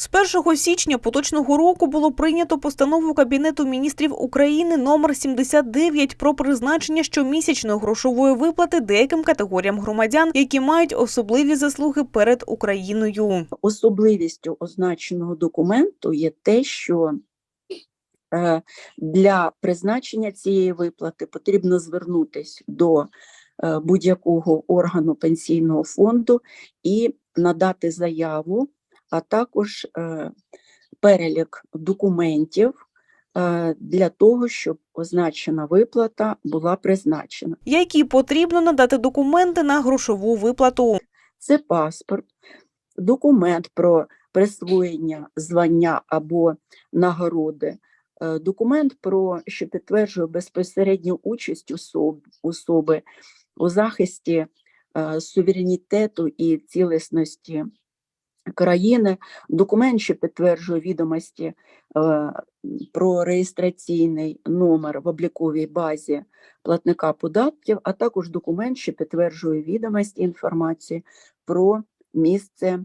З 1 січня поточного року було прийнято постанову Кабінету міністрів України номер 79 про призначення щомісячної грошової виплати деяким категоріям громадян, які мають особливі заслуги перед Україною. Особливістю означеного документу є те, що е, для призначення цієї виплати потрібно звернутися до е, будь-якого органу пенсійного фонду і надати заяву, а також е, перелік документів е, для того, щоб означена виплата була призначена. Які потрібно надати документи на грошову виплату. це паспорт, документ про присвоєння звання або нагороди, е, документ про що підтверджує безпосередню участь особ, особи у захисті суверенітету і цілісності країни, документ, що підтверджує відомості е, про реєстраційний номер в обліковій базі платника податків, а також документ, що підтверджує відомості інформації про місце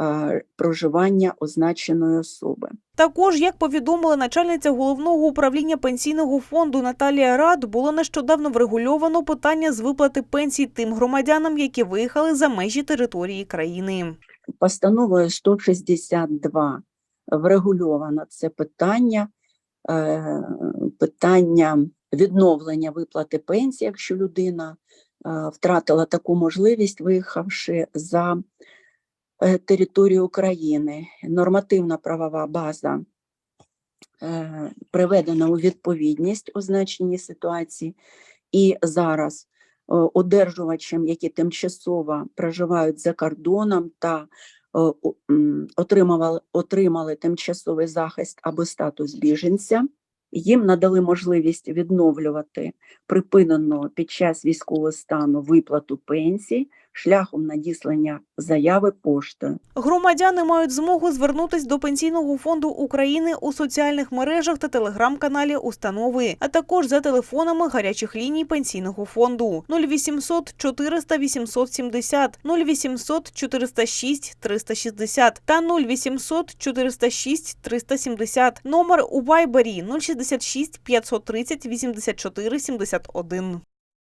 е, проживання означеної особи. Також, як повідомила начальниця головного управління пенсійного фонду Наталія Рад, було нещодавно врегульовано питання з виплати пенсій тим громадянам, які виїхали за межі території країни. Постановою 162 врегульовано це питання, е, питання відновлення виплати пенсії, якщо людина е, втратила таку можливість, виїхавши за е, територію України. Нормативна правова база приведена у відповідність означеній ситуації, і зараз одержувачам, які тимчасово проживають за кордоном та е, о- м, отримували, отримали тимчасовий захист або статус біженця, їм надали можливість відновлювати припинену під час військового стану виплату пенсій шляхом надіслання заяви поштою. Громадяни мають змогу звернутись до Пенсійного фонду України у соціальних мережах та телеграм-каналі установи, а також за телефонами гарячих ліній Пенсійного фонду 0800 400 870, 0800 406 360 та 0800 406 370. Номер у Вайбері 066 530 84 71.